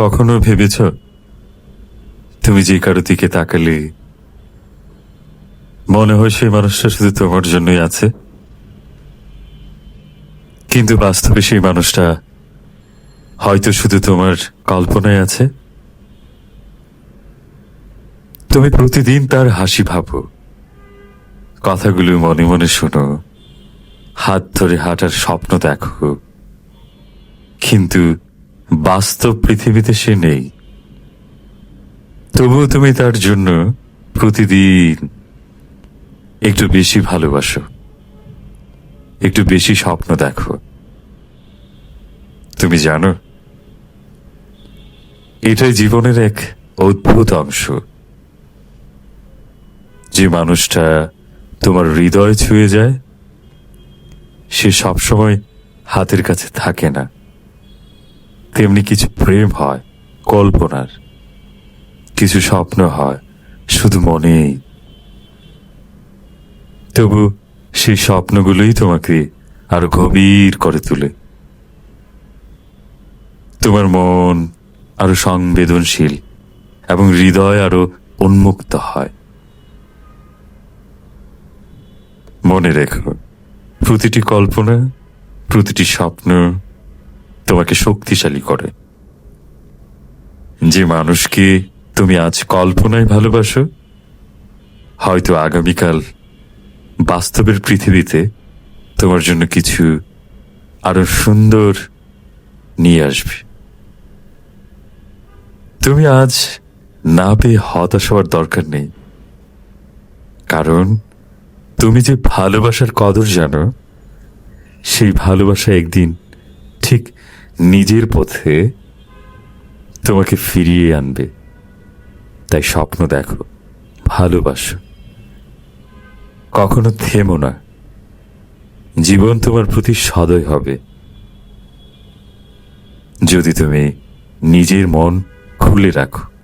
কখনো ভেবেছ তুমি যে কারও দিকে তাকালে মনে হয় সেই মানুষটা শুধু তোমার জন্যই আছে? কিন্তু বাস্তবে সেই মানুষটা হয়তো শুধু তোমার কল্পনায় আছে? তুমি প্রতিদিন তার হাসি ভাবো। কথাগুলো মনে মনে শোনো। হাত ধরে হাঁটার স্বপ্ন দেখো। কিন্তু বাস্তব পৃথিবীতে সে নেই। তবুও তুমি তার জন্য প্রতিদিন একটু বেশি ভালোবাসো, একটু বেশি স্বপ্ন দেখো। তুমি জানো, এটাই জীবনের এক অদ্ভুত অংশ। যে মানুষটা তোমার হৃদয় ছুঁয়ে যায়, সে সবসময় হাতের কাছে থাকে না। তেমনি কিছু প্রেম হয়, কল্পনার। কিছু স্বপ্ন হয়, শুধু মনেই। তবু সেই স্বপ্নগুলোই তোমাকে আরও গভীর করে তোলে। তোমার মন আরও সংবেদনশীল এবং হৃদয় আরও উন্মুক্ত হয়। মনে রেখো, প্রতিটি কল্পনা, প্রতিটি স্বপ্ন তোমাকে শক্তিশালী করে। যে মানুষকে তুমি আজ কল্পনায় ভালোবাসো, হয়তো আগামীকাল বাস্তবের পৃথিবীতে তোমার জন্য কিছু আরও সুন্দর নিয়ে আসবে। তুমি আজ না পেয়ে হতাশ হওয়ার দরকার নেই। কারণ তুমি যে ভালোবাসার কদর জানো, সেই ভালোবাসা একদিন ঠিক নিজের পথে তোমাকে ফিরিয়ে আনবে। তাই স্বপ্ন দেখো, ভালোবাসো। কখনো থেমো না। জীবন তোমার প্রতি সদয় হবে। যদি তুমি নিজের মন খুলে রাখো।